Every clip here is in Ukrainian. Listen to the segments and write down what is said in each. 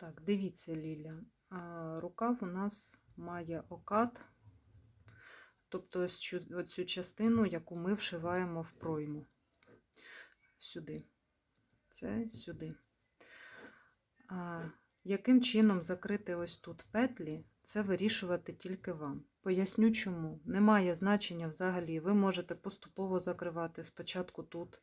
Так, дивіться, Ліля. Рукав у нас має окат, тобто оцю частину, яку ми вшиваємо в пройму. Сюди. Це сюди. А, яким чином закрити ось тут петлі, це вирішувати тільки вам. Поясню чому. Немає значення взагалі. Ви можете поступово закривати спочатку тут,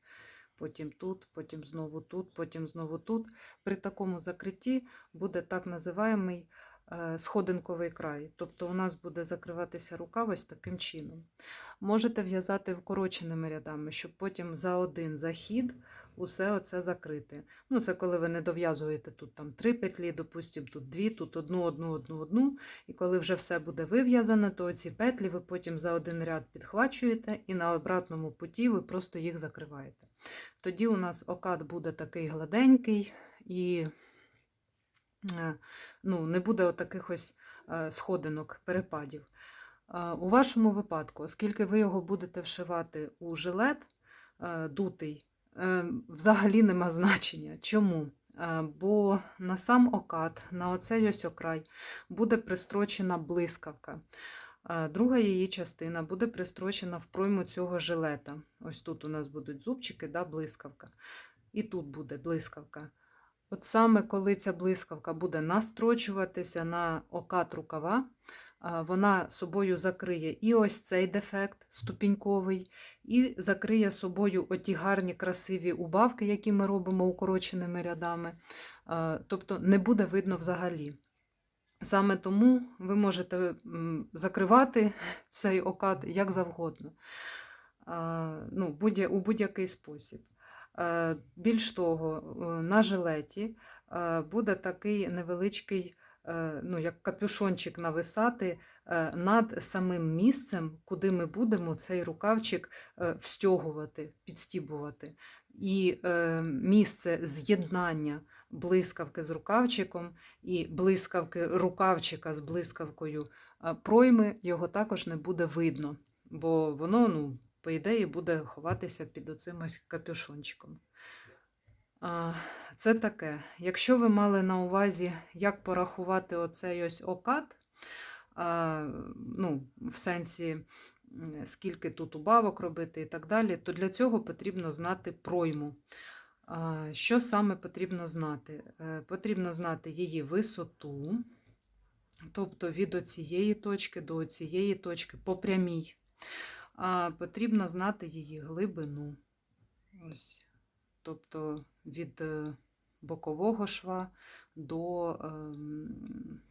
потім тут, потім знову тут, потім знову тут. При такому закритті буде так називаємий е, сходинковий край. Тобто у нас буде закриватися рукав ось таким чином. Можете в'язати вкороченими рядами, щоб потім за один захід усе оце закрити. Ну, це коли ви не дов'язуєте тут там три петлі, допустимо, тут дві, тут одну, одну, одну, одну. І коли вже все буде вив'язано, то ці петлі ви потім за один ряд підхвачуєте і на обратному путі ви просто їх закриваєте. Тоді у нас окат буде такий гладенький і е, ну, не буде таких ось е, сходинок, перепадів. Е, У вашому випадку, оскільки ви його будете вшивати у жилет дутий, взагалі нема значення. Чому? Е, Бо на сам окат, на оцей ось окрай, буде пристрочена блискавка. Е, Друга її частина буде пристрочена в пройму цього жилета. Ось тут у нас будуть зубчики, да, блискавка. І тут буде блискавка. От саме коли ця блискавка буде настрочуватися на окат рукава, вона собою закриє і ось цей дефект ступіньковий, і закриє собою оті гарні красиві убавки, які ми робимо укороченими рядами. Тобто не буде видно взагалі. Саме тому ви можете закривати цей окат як завгодно, ну, у будь-який спосіб. Більш того, е, на жилеті буде такий невеличкий, ну, як капюшончик нависати е, над самим місцем, куди ми будемо цей рукавчик е, встягувати, підстібувати. І е, місце з'єднання блискавки з рукавчиком і блискавки рукавчика з блискавкою е, пройми його також не буде видно, бо воно, ну, по ідеї, буде ховатися під оцим капюшончиком. Це таке. Якщо ви мали на увазі, як порахувати оцей ось окат, ну, в сенсі, скільки тут убавок робити і так далі, то для цього потрібно знати пройму. Що саме потрібно знати? Е, Потрібно знати її висоту, тобто від оцієї точки до оцієї точки по прямій. Потрібно знати її глибину. Ось. Тобто від е, бокового шва до ем,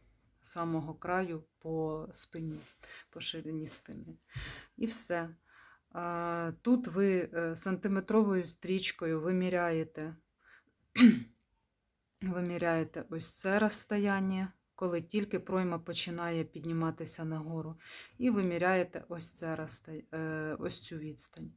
самого краю по спині, по ширині спини. І все. Тут ви е, сантиметровою стрічкою виміряєте, виміряєте ось це розстояння, коли тільки пройма починає підніматися нагору, і виміряєте ось, це е, ось цю відстань.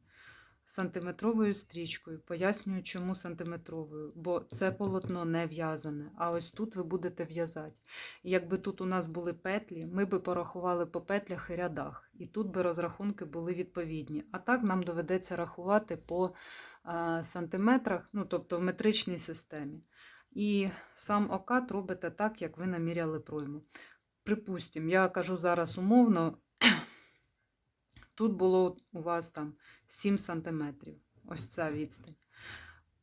Сантиметровою стрічкою. Пояснюю, чому сантиметровою, бо це полотно не в'язане, а ось тут ви будете в'язати. Якби тут у нас були петлі, ми би порахували по петлях і рядах, і тут би розрахунки були відповідні. А так нам доведеться рахувати по а, сантиметрах, ну тобто в метричній системі. І сам окат робите так, як ви наміряли пройму. Припустимо, я кажу зараз умовно, тут було у вас там 7 см. Ось ця відстань.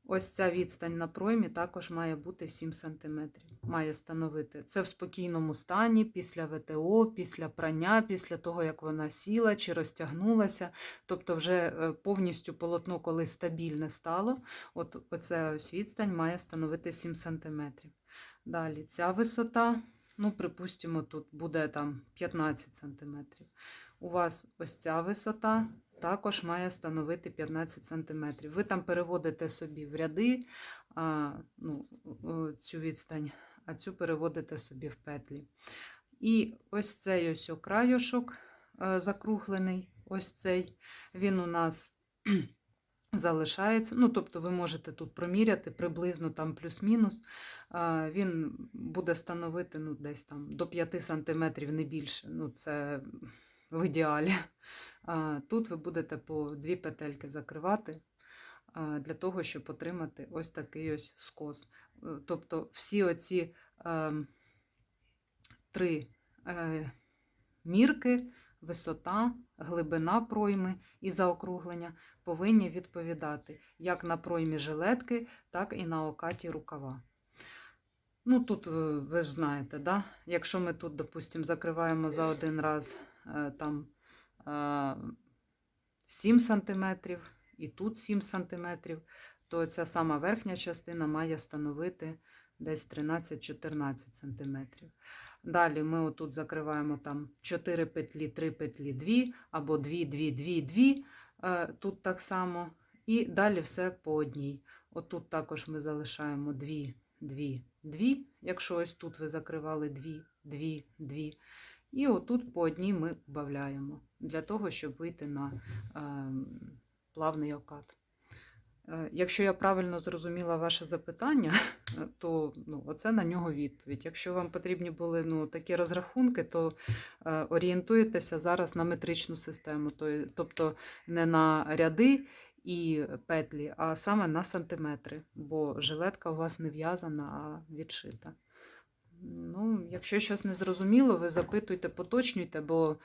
Ось ця відстань на проймі також має бути 7 см. Має становити. Це в спокійному стані, після ВТО, після прання, після того, як вона сіла чи розтягнулася. Тобто, вже е, повністю полотно, коли стабільне стало, от оця ось відстань має становити 7 см. Далі ця висота, ну, припустимо, тут буде там 15 см. У вас ось ця висота також має становити 15 см. Ви там переводите собі в ряди а, ну, цю відстань, а цю переводите собі в петлі. І ось цей ось окрайошок е, закруглений, ось цей, він у нас залишається. Ну, тобто ви можете тут проміряти приблизно там плюс-мінус. Він буде становити ну, десь там до 5 см, не більше. Ну, це в ідеалі. Тут ви будете по дві петельки закривати для того, щоб отримати ось такий ось скос. е, тобто всі оці е, три е, мірки, висота, глибина пройми і заокруглення повинні відповідати як на проймі жилетки, так і на окаті рукава. Ну, тут е, ви ж знаєте, да? якщо ми тут, допустимо, закриваємо за один раз там е, 7 см і тут 7 см, то ця сама верхня частина має становити десь 13-14 см. Далі ми отут закриваємо там 4 петлі, 3 петлі, 2 або 2, 2, 2, 2. Е, Тут так само. І далі все по одній. Отут також ми залишаємо 2, 2, 2. Якщо ось тут ви закривали 2, 2, 2. І отут по одній ми вбавляємо для того, щоб вийти на е, плавний окат. Е, Якщо я правильно зрозуміла ваше запитання, то ну, оце на нього відповідь. Якщо вам потрібні були ну, такі розрахунки, то е, орієнтуєтеся зараз на метричну систему, тобто не на ряди і петлі, а саме на сантиметри, бо жилетка у вас не в'язана, а відшита. Ну, якщо щось не зрозуміло, ви запитуйте, поточнюйте, бо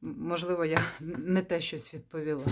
можливо я не те щось відповіла.